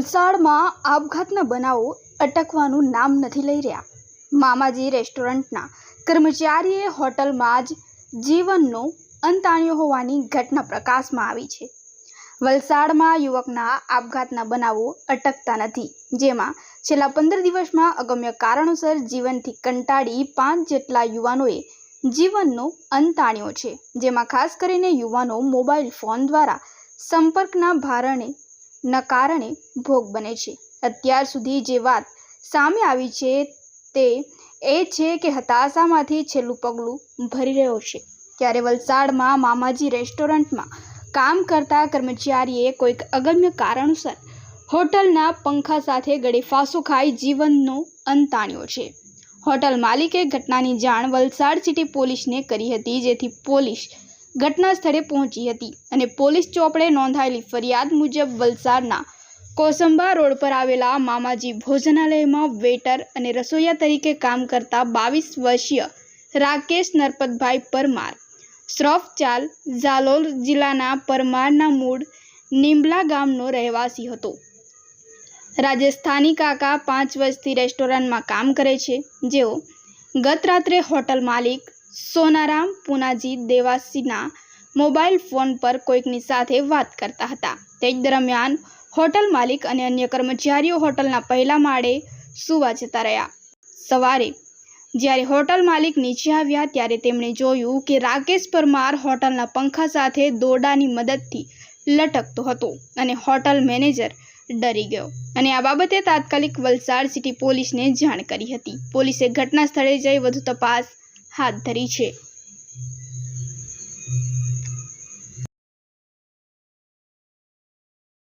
વલસાડમાં આપઘાતના બનાવો અટકવાનું નામ નથી લઈ રહ્યા. મામાજી રેસ્ટોરન્ટના કર્મચારીએ હોટલમાં જ જીવનનો અંત આણ્યો હોવાની ઘટના પ્રકાશમાં આવી છે. વલસાડમાં યુવકના આપઘાતના બનાવો અટકતા નથી, જેમાં છેલ્લા પંદર દિવસમાં અગમ્ય કારણોસર જીવનથી કંટાળી પાંચ જેટલા યુવાનોએ જીવનનો અંત આણ્યો છે, જેમાં ખાસ કરીને યુવાનો મોબાઈલ ફોન દ્વારા સંપર્કના ભારણે ન કારણે ભોગ બને છે. અત્યાર સુધી જે વાત સામે આવી છે તે એ છે કે હતાશામાંથી છેલ્લું પગલું ભરી રહ્યો છે. ત્યારે વલસાડમાં મામાજી રેસ્ટોરન્ટમાં કામ કરતા કર્મચારીએ કોઈક અગમ્ય કારણોસર હોટલના પંખા સાથે ગળે ફાંસો ખાઈ જીવનનો અંત આણ્યો છે. હોટલ માલિકે ઘટનાની જાણ વલસાડ સિટી પોલીસને કરી હતી, જેથી પોલીસ ઘટના સ્થળે પહોંચી હતી અને પોલીસ ચોપડે નોંધાયેલી ફરિયાદ મુજબ વલસાડના કોસંબા રોડ પર આવેલા મામાજી ભોજનાલયમાં વેટર અને રસોઈયા તરીકે કામ કરતા બાવીસ વર્ષીય રાકેશ નરપતભાઈ પરમાર શ્રોફચાલ ઝાલોલ જિલ્લાના પરમારના મૂળ નિંબલા ગામનો રહેવાસી હતો. રાજસ્થાની કાકા પાંચ વર્ષથી રેસ્ટોરન્ટમાં કામ કરે છે. જેઓ ગત રાત્રે હોટલ માલિક સોનારામ પુનાજી દેવાસીના મોબાઈલ ફોન પર કોઈકની સાથે વાત કરતા હતા. તે દરમિયાન હોટલ માલિક અને અન્ય કર્મચારીઓ હોટલના પહેલા માળે સુવા જતા રહ્યા. સવારે, જ્યારે હોટલ માલિક નીચે આવ્યા, ત્યારે તેમણે જોયું કે રાકેશ પરમાર હોટલના પંખા સાથે દોરડાની મદદથી લટકતો હતો અને હોટલ મેનેજર ડરી ગયો. અને આ બાબતે તાત્કાલિક વલસાડ સિટી પોલીસને જાણ કરી હતી. પોલીસે ઘટના સ્થળે જઈ વધુ તપાસ હાથ ધરી છે.